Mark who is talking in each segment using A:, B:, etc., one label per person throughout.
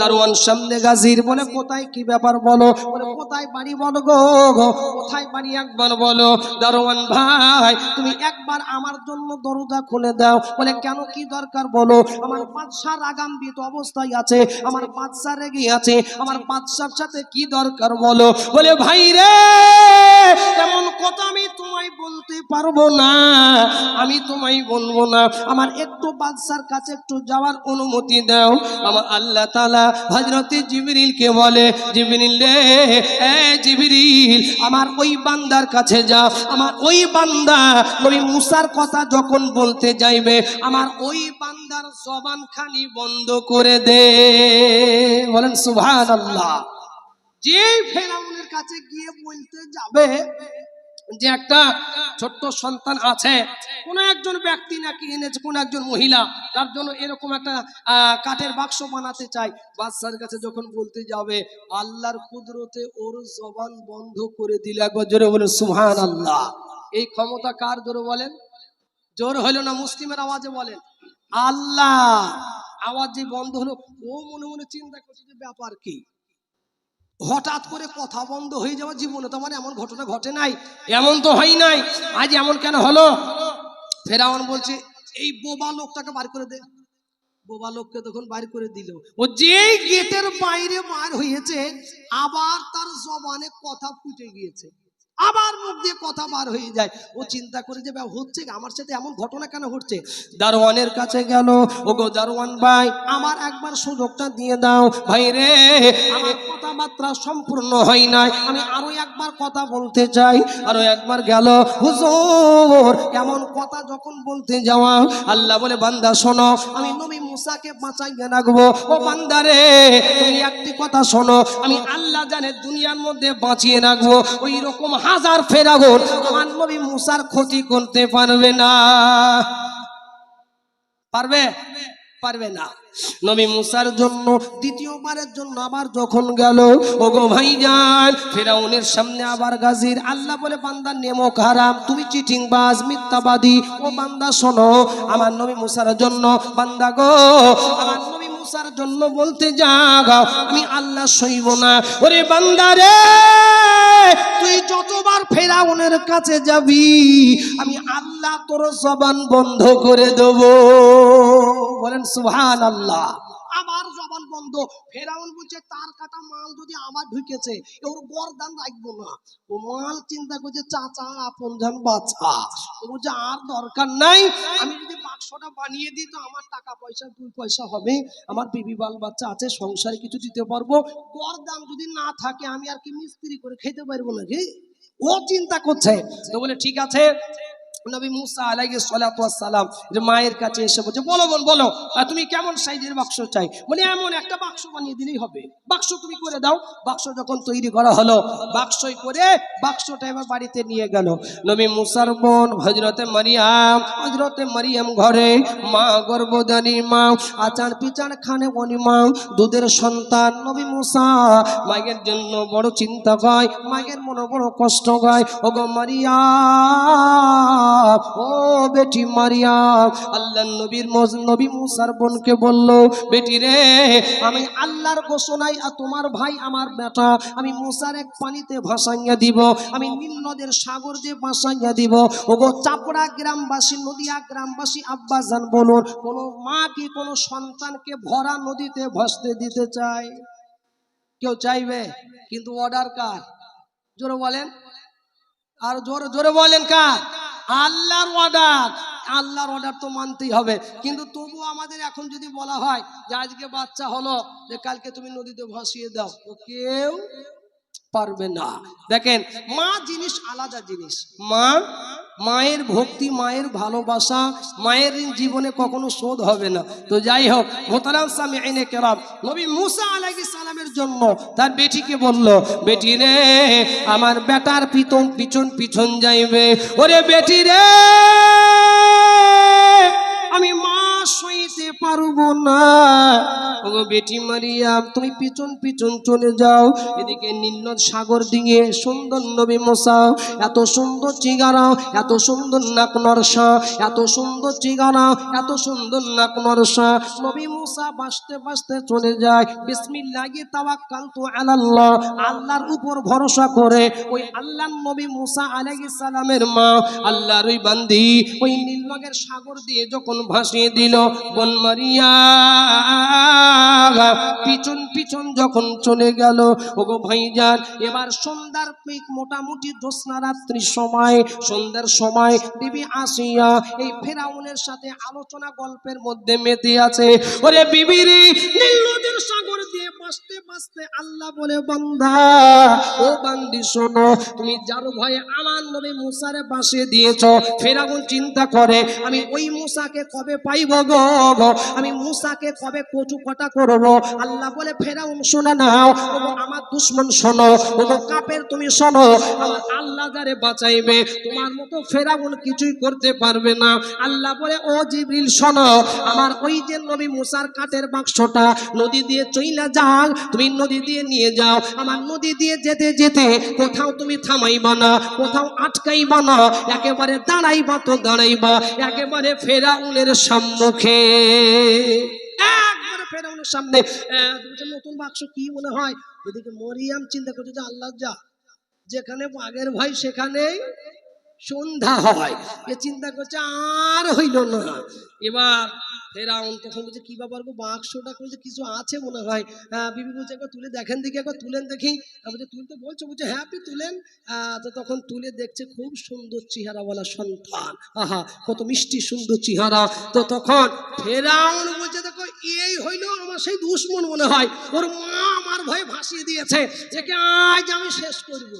A: দারোয়ান সামনে গাজির বলে, কোথায় কি ব্যাপার বলো? বলে, কোথায় বাড়ি বলো গো কোথায় বাড়ি একবার বলো? দারোয়ান, ভাই, তুমি একবার আমার জন্য দরজা খুলে দাও। বলে, কেন কি দরকার বলো? আমার বাদশাহ রাগাম্বিত অবস্থায় আছে, আমার বাদশাহ রেগে আছে, আমার বাদশার সাথে কি দরকার বলো? বলে, ভাই রে, এমন কথা আমি তোমায় বলতে পারব না, আমি তোমায় বলব না। আমার একটু বাদশার কাছে একটু যাওয়ার অনুমতি দাও। আমার আল্লাহ তালা বলে আমার ওই বান্দার কাছে যা, আমার ওই বান্দা মুসার কথা যখন বলতে যাইবে, আমার ওই বান্দার জবান খানি বন্ধ করে দে। বলেন সুভান আল্লাহ যে ফেরাউনের কাছে গিয়ে বলতে যাবে যে একটা ছোট্ট সন্তান আছে, কোন একজন ব্যক্তি নাকি এনেছে, কোন একজন মহিলা, তার জন্য এরকম একটা কাঠের বাক্স বানাতে চাই বাচ্চার কাছে যখন বলতে যাবে, আল্লাহর কুদরতে ওর জবান বন্ধ করে দিলে একবার জোরে বলে সুহান আল্লাহ এই ক্ষমতা কার জোরে বলেন? জোর হলো না মুসলিমের আওয়াজে বলেন? আল্লাহ! আওয়াজ যে বন্ধ হলো, ও মনে মনে চিন্তা করছে যে ব্যাপার কি? হঠাৎ করে কথা বন্ধ হয়ে যাওয়া জীবনে তো আমার এমন ঘটনা ঘটে নাই, এমন তো হয় নাই। আজ এমন কেন হলো? ফেরাউন বলছে, এই বোবা লোকটাকে বার করে দে। বোবা লোককে তখন বাইর করে দিল। ও যেই গেটের বাইরে মার হয়েছে, আবার তার জবানে কথা ফুটে গিয়েছে। আবার মুখ দিয়ে কথা বার হয়ে যায়। ও চিন্তা করে যে হচ্ছে আমার সাথে এমন ঘটনা কেন ঘটছে? দারোয়ানের কাছে গেল ও গো দারোয়ান ভাই, আমার একবার সুযোগটা দিয়ে দাও। ভাই রে, আমার কথাবার্তা সম্পূর্ণ হয় নাই। আমি আরও একবার কথা বলতে চাই। আরও একবার গেল, হুজুর এমন কথা যখন বলতে যাওয়া? আল্লাহ বলে, বান্দা, শোনো, আমি নবী মুসাকে বাঁচাইয়া রাখব। ও বান্দা রে, তুমি একটি কথা শোনো, আমি আল্লাহ জানে দুনিয়ার মধ্যে বাঁচিয়ে রাখব। ওই রকম হাজার ফেরাগন আমার নবী মুসার ক্ষতি করতে পারবে না। পারবে? পারবে না। নবী মুসার জন্য, দ্বিতীয়বারের জন্য আবার যখন গেল ও গো ভাইজান, ফেরাউনের সামনে আবার গাজির, আল্লাহ বলে, বান্দা নেমক হারাম, তুমি চিটিং বাজ মিথ্যাবাদী, ও বান্দা শোনো, আমার নবী মুসার জন্য, বান্দা গো, আমার নবী মুসার জন্য বলতে যাও আমি আল্লাহ সইব না। ওরে বান্দারে তুই যতবার ফেরাউনের কাছে যাবি, আমি আল্লাহ তোর জবান বন্ধ করে দেব। বলেন সুহান আল্লাহ আমার জবান বন্ধ। ফেরাউন বলছে, তার কাটা মাল যদি আমার ঢুকেছে ওর গরদান রাখব না। ও মাল চিন্তা করছে, চাচা, আপন জান বাছা ও আর দরকার নাই। আমি যদি বাক্সটা বানিয়ে দিই তো আমার টাকা পয়সা, দুই পয়সা হবে। আমার বিবি বাল বাচ্চা আছে, সংসারে কিছু দিতে পারব। গরদান যদি না থাকে, আমি আর কি মিস্ত্রি করে খেতে পারব নাকি? ও চিন্তা করছে। তো বলে, ঠিক আছে। নবী মুসা আলাইহিস সালাতু সালাম মায়ের কাছে এসে বলছে, বলো বোন, বলো তুমি কেমন সাইজের বাক্স চাই? বলে, এমন একটা বাক্স বানিয়ে দিলেই হবে। বাক্স তুমি করে দাও। বাক্স যখন তৈরি করা হলো, বাক্সই করে বাক্সটা এবার বাড়িতে নিয়ে গেল। নবী মুসার বোন হজরতে মারিয়াম হজরতে মারিয়াম ঘরে মা, গর্ভধারী মা, আচার পিচার খানে বনি মা দুধের সন্তান নবী মুসা। মায়ের জন্য বড় চিন্তা হয় মায়ের মনে বড় কষ্ট হয় ও গো মারিয়াম! ও বেটি মারিয়াম। আল্লাহ নবীর নবী মুসার বোনকে বলল, বেটি রে, আমি আল্লাহর ঘোষণায় তোমার ভাই আমার বেটা, আমি মুসার এক পানিতে ভাসাইয়া দিব, আমি নীল নদের সাগর দিয়ে ভাসাইয়া দিব। ও গো চাপড়া গ্রামবাসী, নদিয়া গ্রামবাসী, আব্বাজান বলুন, কোন মা কি কোন সন্তানকে ভরা নদীতে ভাসতে দিতে চায়? কেউ চাইবে? কিন্তু অর্ডার কার? জোরে বলেন। আর জোরে জোরে বলেন কার? আল্লাহর অর্ডার আল্লাহর অর্ডার তো মানতেই হবে। কিন্তু তবু আমাদের এখন যদি বলা হয় যে আজকে বাচ্চা হলো, যে কালকে তুমি নদীতে ভাসিয়ে দাও কেউ পারবে না। দেখেন, মা জিনিস আলাদা জিনিস। মা, মায়ের ভক্তি, মায়ের ভালোবাসা, মায়ের জীবনে কখনো শোধ হবে না। তো যাই হোক মোতারাম সামি আইনে কেরাম, নবী মুসা আলাইহিস সালামের জন্য তার বেটিকে বলল, বেটি রে, আমার বেটার পিতন পিছন পিছন যাইবে। ওরে বেটি রে, আমি মা সইতে পারব না। ও বেটি মারিয়াম তুমি পিছন পিছন চলে যাও। এদিকে নীল সাগর দিয়ে সুন্দর নবী মোসা, এত সুন্দর চিগারা, এত সুন্দর নাক নরসা, এত সুন্দর চিগারা, এত সুন্দর নাক নরসা। নবী মুসা বাসতে বাসতে চলে যায়। বিসমিল্লাহি তাওয়াক্কালতু আলাল্লাহ। আল্লাহর উপর ভরসা করে ওই আল্লাহর নবী মুসা আলাইহিস সালামের মা, আল্লাহর ওই বান্দি, ওই নীলনগের সাগর দিয়ে যখন ভাসিয়ে দিল বন মারিয়া পিছন পিছন যখন চলে গেল, ওগো ভাইজান, এবার সন্ধ্যার পিক মোটামুটি দোসনা রাত্রির সময়, সন্ধ্যার সময় বিবি আসিয়া এই ফেরাউনের সাথে আলোচনা গল্পের মধ্যে মেতে আছে। ওরে বিবিরি, নীল নদীর সাগর দিয়ে বাঁচতে বাঁচতে আল্লাহ বলে, বান্দা, ও বান্দি, শোনো, তুমি যার ভয়ে আমার নবী মুসারে বাসিয়ে দিয়েছ, ফেরাউন চিন্তা করে, আমি ওই মুসাকে কবে পাইব গো? আমি মুসাকে কবে কচু কটা করব আল্লাহ বলে, ফেরাউন, শোনা নাও, ওগো আমার দুশ্মন, শোনো, ওগো কাপের তুমি শোনো, আমার আল্লাহ যারে বাঁচাইবে, তোমার মতো ফেরাউন কিছুই করতে পারবে না আল্লাহ বলে, ও জিবরিল, শোনো, আমার ওই যে নবী মুসার কাঠের বাক্সটা নদী দিয়ে চইলা যাও তুমি নদী দিয়ে নিয়ে যাও। আমার নদী দিয়ে যেতে যেতে কোথাও তুমি থামাইবা না, কোথাও আটকাইবা না, একেবারে দাঁড়াইবা তো দাঁড়াইবা, একেবারে ফেরাউনের সম্মুখে। একবারে ফেরাউনের সামনে। নতুন বাক্স কি মনে হয়? এদিকে মরিয়াম চিন্তা করছে যে আল্লাহ যা, যেখানে বাঘের ভাই সেখানেই সন্ধ্যা হয়। এ চিন্তা করছে আর হইল না। এবার ফেরাউন তখন বলছে কি ব্যাপার গো? বাক্সটা বলছে কিছু আছে মনে হয়। আহ, বিবি বলছে একবার তুলে দেখেন দেখি একবার তুলেন দেখি। বলছে তুলতে বলছো? বলছে হ্যাঁ আপনি তুলেন। তো তখন তুলে দেখছে খুব সুন্দর চেহারা বলা সন্তান। আহা কত মিষ্টি সুন্দর চেহারা। তো তখন ফেরাউন বলছে দেখো এই হইল আমার সেই দুশ্মন মনে হয়। ওর মা আমার ভয়ে ভাসিয়ে দিয়েছে। একে আজ আমি শেষ করব।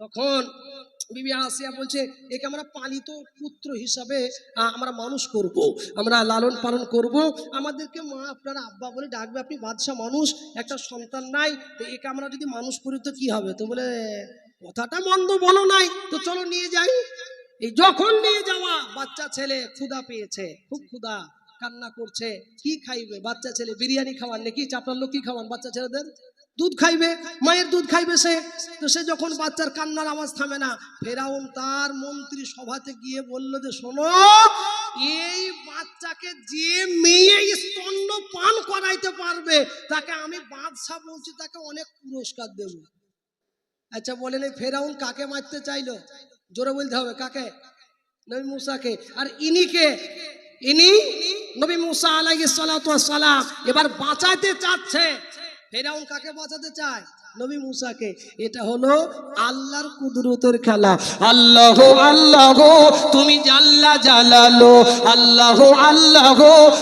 A: তখন বিবি আসিয়া বলছে, একে আমরা পালিত পুত্র হিসাবে আমরা মানুষ করব। আমরা লালন পালন করব। আমাদেরকে মা, আপনারা আব্বা বলে ডাকবে। আপনি বাদশাহ মানুষ, একটা সন্তান নাই, তো একে আমরা যদি মানুষ করি তো কি হবে? তো বলে, কথাটা মন্দ বলো নাই, তো চলো নিয়ে যাই। এই যখন নিয়ে যাওয়া, বাচ্চা ছেলে ক্ষুধা পেয়েছে, খুব ক্ষুধা, কান্না করছে, কি খাইবে? বাচ্চা ছেলে বিরিয়ানি খাওয়ান নাকি? চাপড়ার লোক কি খাওয়ান বাচ্চা ছেলেদের? দুধ খাইবে, মায়ের দুধ খাইবে সে। তো সে যখন বাচ্চার কান্নার আওয়াজ থামে না, ফেরাউন তার মন্ত্রী সভাতে গিয়ে বলল যে, শোনো, এই বাচ্চাকে যে মেয়ে স্তন্য পান করাইতে পারবে, তাকে আমি বাদশাহ বলছি, তাকে অনেক পুরস্কার দেব। আচ্ছা বলেন এই ফেরাউন কাকে মারতে চাইলো? জোরে বলতে হবে, কাকে? নবী মুসাকে। আর ইনিকে ইনি নবী মুসা আলাইহিস সালাম। এবার বাঁচাতে চাচ্ছে ফেরাউন কাকে বাঁচাতে চায়? নবী মুসাকে। এটা হলো আল্লাহর কুদরতের খেলা। আল্লাহ আল্লাহ তুমি জাল্লা জালালো। আল্লাহ আল্লাহ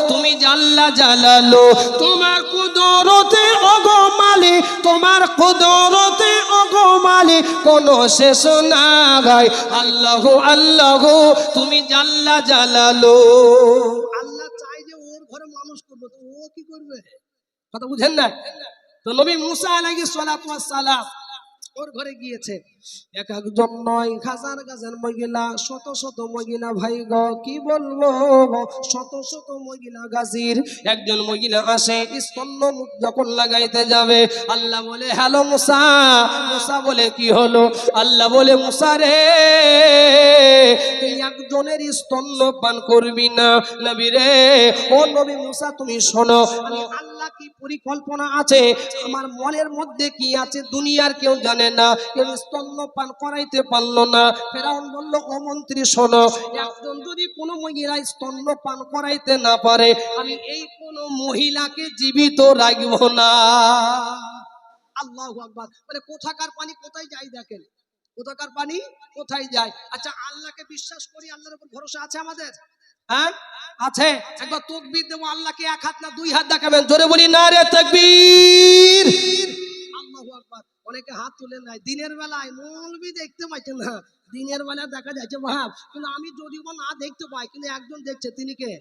A: তুমি জাল্লা জালালো। তোমার কুদরতে ওগো মালিক তোমার কুদরতে ওগো মালিক কোনো শেষ না গায় আল্লাহ আল্লাহ তুমি জাল্লা জালালো। আল্লাহ চাই যে ওর ঘরে মানুষ করবে তো ও কি করবে? কথা বুঝেন না? তো নবী মুসা আলাইহিস সালাম ওর ঘরে গিয়েছে। এক একজন নয় হাজার হাজার মহিলা, শত শত মহিলা, ভাই গ, কি বলব? শত শত মহিলা গাজির, একজন মহিলা আসে, স্তন্য যখন লাগাইতে যাবে, আল্লাহ বলে, হ্যালো মুসা। মুসা বলে, কি হলো? আল্লাহ বলে, মুসা রে, তুই একজনের স্তন্য পান করবি না। নবী রে, ও নবী মুসা, তুমি শোনো কি পরিকল্পনা আছে? আমার মনের মধ্যে কি আছে? দুনিয়ার কেউ জানে না। কেউ স্তন্য পান করাইতে পারল না। ফেরাউন বলল, ও মন্ত্রী, শোনো, একজন যদি কোনো মহিলা স্তন্য পান করাইতে না পারে, আমি এই কোনো মহিলাকে জীবিত রাখব না। আল্লাহ আকবার। মানে কোথাকার পানি, কোথায় যায় দেখেন? কোথাকার পানি, কোথায় যায়? আচ্ছা আল্লাহকে বিশ্বাস করি, আল্লাহর উপর ভরসা আছে আমাদের? হ্যাঁ? আছে? একবার তকবীর দেবো, আল্লাহকে এক হাত না দুই হাত দেখাবেন। জোরে বলি না রে তকবীর! অনেকে হাত তুলে নাই দিনের বেলায় মৌলবি দেখতে না। দিনের বেলায় দেখা যাচ্ছে ভাব কিন্তু আমি যদিও না দেখতে পাই, কিন্তু একজন দেখছে, তিনি কে?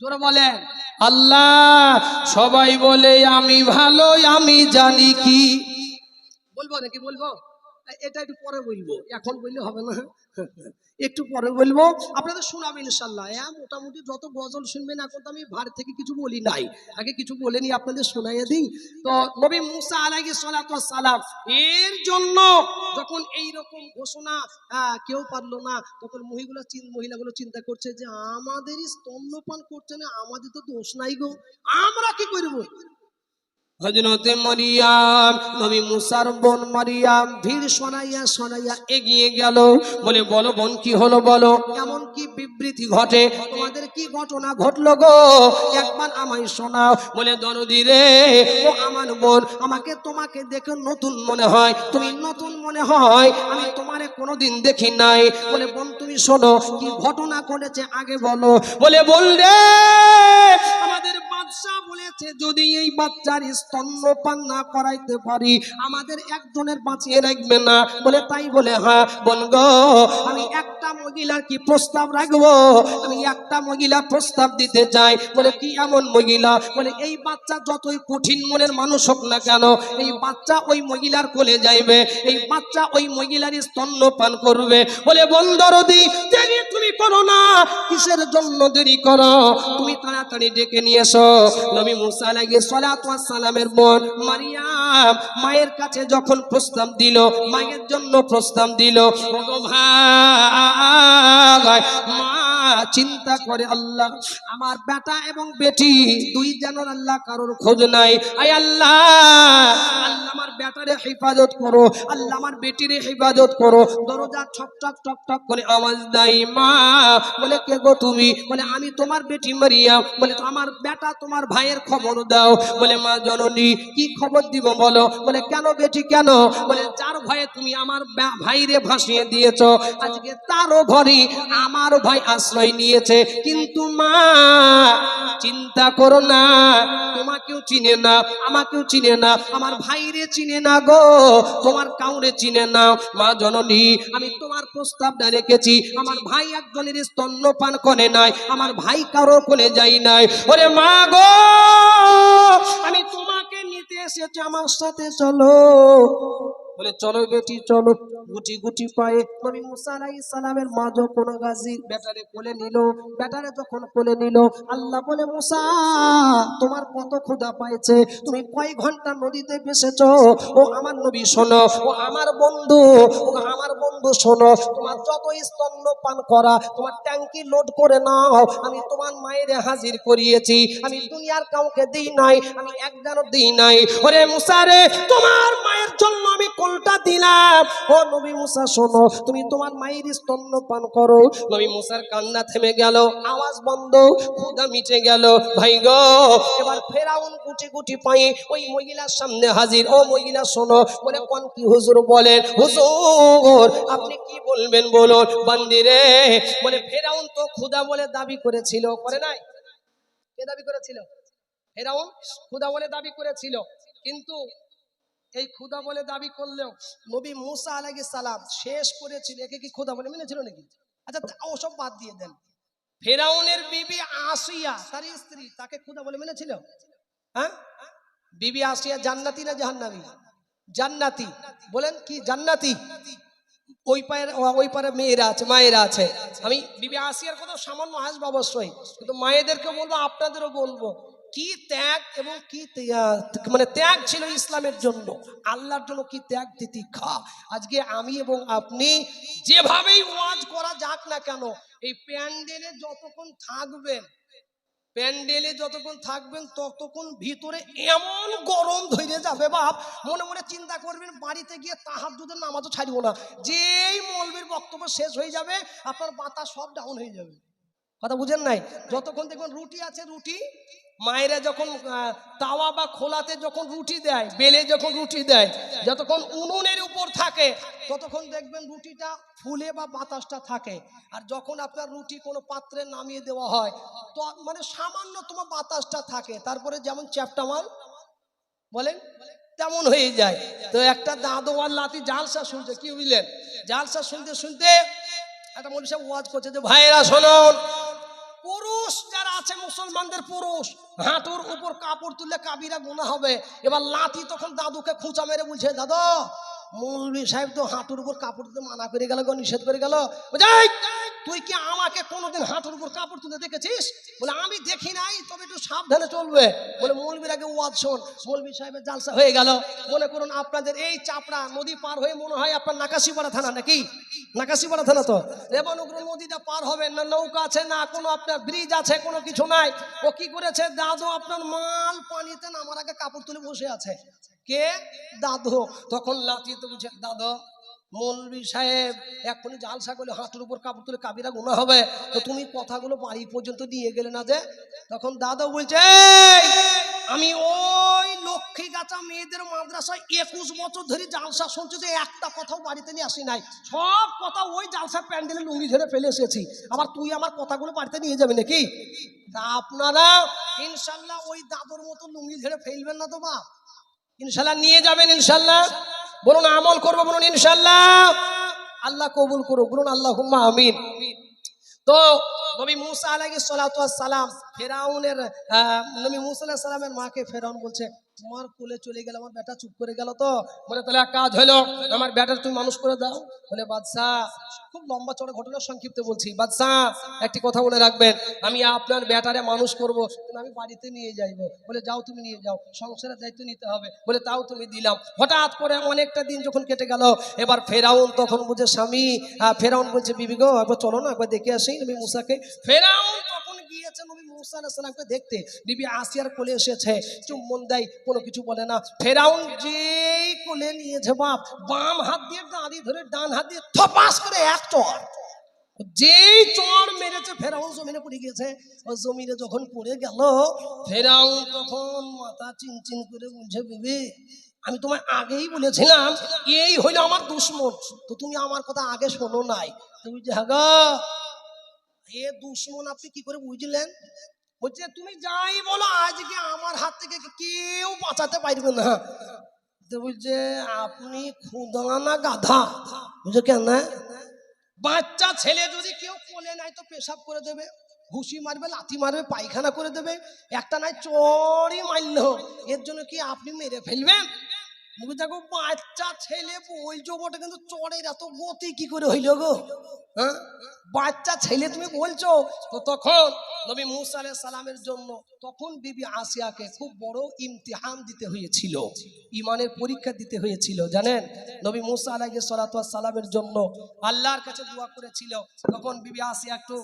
A: জোরে বলেন, আল্লাহ, সবাই বলে, আমি ভালো আমি জানি কি। বলব নাকি বলব? এটা একটু পরে বলব। এখন বললে হবে না। একটু পরে বলব। আপনাদের শোনাবো ইনশাল্লাহ হ্যাঁ মোটামুটি যত গজল শুনবেন, এখন তো আমি ভারত থেকে কিছু বলি নাই। আগে কিছু বলেনি আপনাদের শোনাইয়ে দিই। তো নবী মুসা আলাইহি সালাতু সালাম এর জন্য যখন এই রকম ঘোষণা কেউ পারল না, তখন মহিলা মহিলাগুলো চিন্তা করছে যে, আমাদেরই স্তন্যপান করছে না, আমাদের তো দোষ নাই গো। আমরা কি করব? হজরতে মরিয়াম, নবী মুসার বোন মরিয়াম ভিড় শোনাইয়া শোনাইয়া এগিয়ে গেল। বলে, বলো বোন, কি হলো বলো? এমন কি বিবৃতি ঘটে? তোমাদের কি ঘটনা ঘটলো গো? একবার আমায় শোনাও। বলে, দরদি রে, ও আমার বোন, আমাকে তোমাকে দেখে নতুন মনে হয়। তুমি নতুন মনে হয়, আমি তোমারে কোনোদিন দেখি নাই। বলে, বোন, তুমি শোনো, কি ঘটনা ঘটেছে আগে বলো। বলে, বল রে, আমাদের বাদশাহ বলেছে, যদি এই বাচ্চার স্তন্যপান না করাইতে পারি। আমাদের একজনের বাঁচিয়ে রাখবে না। বলে তাই বলে হ্যাঁ গো, আমি একটা মহিলার কি প্রস্তাব রাখব? আমি একটা মহিলা প্রস্তাব দিতে বলে, কি এমন মহিলা? বলে, এই বাচ্চা যতই কঠিন মনের মানুষ হোক না কেন, এই বাচ্চা ওই মহিলার কোলে যাইবে, এই বাচ্চা ওই মহিলার স্তন্যপান করবে। বলে বন্দরদি দেরি তুমি করো না, কিসের জন্য দেরি করো? তুমি তাড়াতাড়ি ডেকে নিয়ে এসো। নবী মুসা সালাতু ওয়াস সালামের বোন মারিয়াম মায়ের কাছে যখন প্রস্তাব দিল মায়ের জন্য প্রস্তাব দিল মা চিন্তা করে আল্লাহ, আমার বেটা এবং বেটি দুই জানার আল্লাহ কারোর খোঁজ নাই। আয় আল্লাহ আল্লাহ আমার বেটারে হেফাজত করো, আল্লাহ আমার বেটিরে হেফাজত করো। দরজা ঠক ঠক ঠক ঠক করে আওয়াজ দেয়, মা, বলে, কে গো তুমি? বলে, আমি তোমার বেটি মারিয়াম বলে, আমার বেটা তোমার ভাইয়ের খবর দাও। বলে, মা জননী, কি খবর দিব বলো? বলে, কেন বেটি, কেন? বলে, যার ভয়ে তুমি আমার ভাইরে ভাসিয়ে দিয়েছ। আজকে তারও ঘরে আমার ভাই আশ্রয় নিয়েছে। কিন্তু মা, চিন্তা করো না, তোমাকেও চিনে না, আমাকেও চিনে না, আমার ভাইরে চিনে না গো, তোমার কাউরে চিনে না। মা জননী, আমি তোমার প্রস্তাবটা রেখেছি। আমার ভাই একজনের স্তন্যপান করে নাই, আমার ভাই কারও কোলে যাই নাই। ওরে মা গো, আমি তোমাকে নিতে এসেছি, আমার সাথে চলো। বলে, চলো বেটি, চলো। গুটি গুটি পায়ে নবী মুসা আলাইহিস সালামের মা যখন গাজী বেটারে কোলে নিল বেটারে যখন কোলে নিল, আল্লাহ বলে, মুসা, তোমার কত ক্ষুধা পাইছে? তুমি কয় ঘণ্টা নদীতে ভেসেছো? ও আমার নবী, শোনো। ও আমার বন্ধু, ও আমার বন্ধু, শোনো। তোমার যত স্তন্য পান করা, তোমার ট্যাঙ্কি লোড করে নাও। আমি তোমার মায়ের হাজির করিয়েছি। আমি দুনিয়ার কাউকে দিই নাই, আমি একজনও দিই নাই। ওরে মুসারে তোমার মায়ের জন্য আমি কোলটা দিলাম। ও নবী মুসা, শোনো, তুমি তোমার মায়ের স্তন্য পান করো। নবী মুসার কান্না থেমে গেল, আওয়াজ বন্ধ ক্ষুদা মিটে গেল। ভাই গো, এবার ফেরাউন গুটি গুটি পাই ওই মহিলার সামনে হাজির। ও মহিলা, শোনো, বলে, কোন কি হুজুর বলেন? হুজুর, আপনি কি বলবেন বলুন? বান্দিরে, বলে, ফেরাউন তো ক্ষুদা বলে দাবি করেছিল। করে নাই? কে দাবি করেছিল? ফেরাউন ক্ষুদা বলে দাবি করেছিল। কিন্তু এই ক্ষুদা বলে দাবি করলেও নবী মুসা আলাইহিস সালাম শেষ করেছিল। একে কি ক্ষুদা বলে মেনেছিল নাকি? আচ্ছা ওসব বাদ দিয়ে দেন। ফেরাউনের বিবি আসিয়া তার স্ত্রী, তাকে ক্ষুদা বলে মেনেছিল? হ্যাঁ? বিবি আসিয়া জান্নাতি না জাহান্নাবী জান্নাতি। বলেন কি, জান্নাতি? ওই পায়ের, ওই পারে মেয়েরা আছে, মায়েরা আছে। আমি বিবি আসিয়ার কথা সামান্য হাসবো অবশ্যই। কিন্তু মায়েদেরকে বলব, আপনাদেরও বলব। কি ত্যাগ এবং কি মানে ত্যাগ ছিল ইসলামের জন্য? আল্লাহর জন্য কি ত্যাগ তিতিক্ষা আজকে আমি এবং আপনি যেভাবেই ওয়াজ করা যাক না কেন, এই প্যান্ডেলে যতক্ষণ থাকবেন, প্যান্ডেলে যতক্ষণ থাকবেন, ততক্ষণ ভিতরে এমন গরম ধরে যাবে বাপ। মনে মনে চিন্তা করবেন, বাড়িতে গিয়ে তাহার দুধের নামাজও ছাড়িব না। যেই মলবির বক্তব্য শেষ হয়ে যাবে, আপনার বাতা সব ডাউন হয়ে যাবে। কথা বুঝেন নাই? যতক্ষণ দেখবেন রুটি আছে, রুটি, মায়েরা যখন তাওয়া বা খোলাতে যখন রুটি দেয়, বেলে যখন রুটি দেয়, যতক্ষণ উনুনের উপর থাকে, ততক্ষণ দেখবেন রুটিটা ফুলে বা বাতাসটা থাকে। আর যখন আপনার রুটি কোনো পাত্রে নামিয়ে দেওয়া হয়, তো মানে সামান্য তোমার বাতাসটা থাকে। তারপরে যেমন চ্যাপটামাল, বলেন, তেমন হয়ে যায়। তো একটা দাদু লাতি জালসা শুনছে, কি বুঝলেন? জালসা শুনতে শুনতে একটা মনীষা ওয়াজ করছে যে ভাইরা শোনুন পুরুষ যারা আছে মুসলমানদের পুরুষ। হাঁটুর উপর কাপড় তুলে কাবিরা গোনা হবে। এবার লাতি তখন দাদুকে খুঁচা মেরে বলছে দাদা মৌলভী সাহেব তো হাঁটুর উপর কাপড় তুলে মানা করে গেল নিষেধ করে গেল। বলছে, "এই, তুই কি আমাকে কোনোদিন হাঁটুর উপর কাপড় তুলে দেখেছিস? বলে, আমি দেখি নাই, তবে একটু সাবধানে চলবে। বলে, মৌলবীর আগে ওয়াজ শোন। মৌলভী সাহেবের জালসা হয়ে গেল। মনে করুন আপনাদের এই চাপড়া নদী পার হয়ে মনে হয় আপনার নাকাশিপাড়া থানা নাকি? নাকাশিপাড়া থানা তো? রেবানুগ্র নদীটা পার হবেন না নৌকা আছে, না কোনো আপনার ব্রিজ আছে, কোনো কিছু নাই। ও কি করেছে? দাদু আপনার মাল পানিতে নামার আগে কাপড় তুলে বসে আছে। কে? দাদু। তখন লাথি তো দাদু মৌলবী সাহেব এখনই জালসা করলে হাঁটুর উপর কাপড় তুলে কাবিরা গুণা হবে। তো তুমি কথাগুলো বাড়ি পর্যন্ত দিয়ে গেলে না যে? তখন দাদা বলছে আমি ওই লক্ষ্মী গাছা মেয়েদের মাদ্রাসায় একুশ বছর ধরে জালসা শুনছি যে একটা কথাও বাড়িতে নিয়ে আসি নাই। সব কথা ওই জালসা প্যান্ডেলে লুঙ্গি ধরে ফেলে এসেছি। আবার তুই আমার কথাগুলো বাড়িতে নিয়ে যাবি নাকি? তা আপনারা ইনশাল্লাহ ওই দাদুর মতো লুঙ্গি ধরে ফেলবেন না তো বাপ। ইনশাল্লাহ নিয়ে যাবেন ইনশাল্লাহ। বলুন, আমল করব বলুন ইনশাল্লাহ আল্লাহ কবুল করুক, বলুন আল্লাহ হুম্মা আমিন। তো, নবী মুসা আলাইহিস সালাম ফেরাউনের নবী মুসা আলাইহিস সালামের মাকে ফেরাউন বলছে তোমার কোলে চলে গেল আমার বেটা চুপ করে গেল তো। বলে তাহলে কাজ হলো আমার বেটার তুমি মানুষ করে দাও। বলে বাদশাহ খুব লম্বা চড়া ঘটনা সংক্ষিপ্ত বলছি। বাদশাহ একটি কথা বলে রাখবেন আমি আপনার বেটারে মানুষ করব আমি বাড়িতে নিয়ে যাইবো। বলে যাও তুমি নিয়ে যাও সংসারের দায়িত্ব নিতে হবে। বলে তাও তুমি দিলাম। হঠাৎ করে অনেকটা দিন যখন কেটে গেল এবার ফেরাউন তখন বুঝে স্বামী আহ, ফেরাউন বলছে বিবি গো একবার চলো না একবার দেখে আসি আমি মুসাকে। ফেরাউন গিয়েছে নবী মুসা দেখতে। আসিয়ার কোলে এসেছে। চুম্বন দেয়, কোনো কিছু বলে না। ফেরাউন কোলে বাম হাত দিয়ে দাঁড়িয়ে ধরে ডান হাত দিয়ে থপাস করে এক চড় যেই চড় মেরেছে, ফেরাউন জমিনে পড়ে ও জমিনে যখন পড়ে গেল, ফেরাউন তখন মাথা চিনচিন করে বলছে, বিবি, আমি তোমায় আগেই বলেছিলাম, এই হইল আমার দুশ্মন। তো তুমি আমার কথা আগে শোনো নাই। তুমি যে হাগা এ দুশ্মন, আপনি কি করে বুঝলেন? বলছে, তুমি যাই বলো, আজকে আমার হাত থেকে কেউ বাঁচাতে পারবে না। বলছে, আপনি খুদা না গাধা? বুঝছ কেন? বাচ্চা ছেলে যদি কেউ কোলে নাই তো পেশাব করে দেবে, ঘুষি মারবে, লাথি মারবে, পায়খানা করে দেবে, একটা নাই চড়ই মারল, এর জন্য কি আপনি মেরে ফেলবেন? তুমি দেখো বাচ্চা ছেলে বলছো বটে, কিন্তু চড়ের এত গতি কি করে হইল গো? হ্যাঁ? বাচ্চা ছেলে তুমি বলছো? তো তখন নবী মুসা সালামের জন্য, তখন বিবি আসিয়াকে খুব বড় ইমতিহান দিতে হয়েছিল ইমানের পরীক্ষা দিতে হয়েছিল, জানেন? নবী মুসা ওয়াস সালামের জন্য আল্লাহর কাছে দোয়া করেছিল, তখন বিবি আসিয়া একটু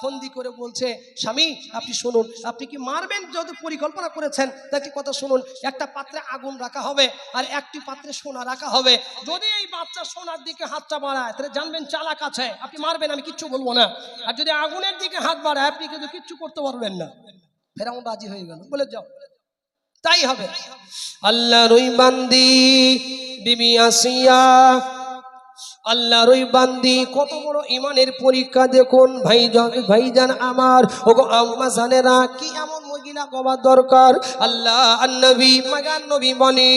A: ফন্দি করে বলছে, স্বামী, আপনি শুনুন, আপনি কি মারবেন যদি পরিকল্পনা করেছেন? তা একটি কথা শুনুন, একটা পাত্রে আগুন রাখা হবে আর একটি পাত্রে সোনা রাখা হবে। যদি এই বাচ্চা সোনার দিকে হাতটা বাড়ায়, তাহলে জানবেন চালাক আছে। আপনি মারবেন, আমি কিচ্ছু বলব না। আর যদি আগুনের দিকে হাত বাড়ায়, আপনি কিন্তু কিচ্ছু করতে পারবেন না। ফেরাউন রাজি হয়ে গেল। বলে যাও। তাই হবে। আল্লাহ রই বান্দি, বিবি আসিয়া। আল্লাহর ওই বান্দি, কত বড় ইমানের পরীক্ষা দেখুন। ভাইজান ভাইজান আমার। ওগো আম্মা জানেরা, কি এমন মহিলা গবার দরকার। আল্লাহ নবী মাগান নবী বলে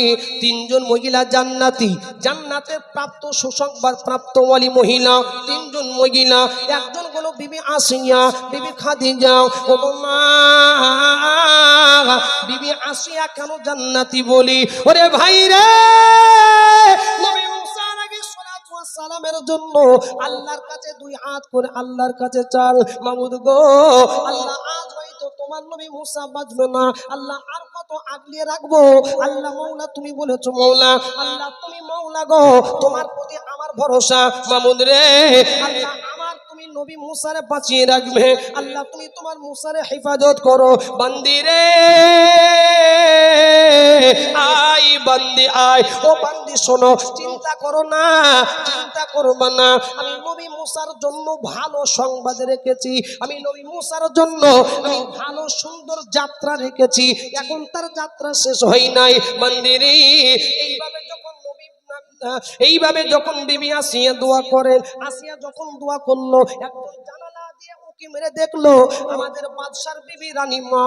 A: তিনজন মহিলা জান্নাতি। জান্নাতে প্রাপ্ত সুসংবাদ প্রাপ্ত ওয়ালি মহিলা, তিনজন মহিলা। একজন হলো বিবি আসিয়া, বিবি খাদিজা। মা, বিবি আসিয়া কেন জান্নাতি বলি? ওরে ভাই রে! সালামের জন্য আল্লাহর কাছে দুই হাত করে আল্লাহর কাছে চাল মামুদ গো, আল্লাহ আজ তোমার নবী মুসা বাঁচবে না। আল্লাহ আর কত আগলিয়ে রাখব? আল্লাহ মৌলা, তুমি বলেছ মৌলা, আল্লাহ তুমি মৌলা গো, তোমার প্রতি আমার ভরসা। মামুদ রে, আল্লাহ নবী মুসারে বাঁচিয়ে রাখবে। আল্লাহ, তুমি তোমার মুসারে হেফাজত করো। বান্দিরে আই বান্দি, আয়। ও বান্দি, শোনো, চিন্তা করো না, চিন্তা করবা না। আমি নবী মুসার জন্য ভালো সংবাদ রেখেছি। আমি নবী মুসার জন্য আমি ভালো সুন্দর যাত্রা রেখেছি। এখন তার যাত্রা শেষ হয় নাই। মন্দিরে এইভাবে যখন নবী এইভাবে যখন বিবি আসিয়া দোয়া করেন, আসিয়া যখন দোয়া করল একজন জানালা দিয়ে উকি মেরে দেখল, আমাদের বাদশার বিবি রানী মা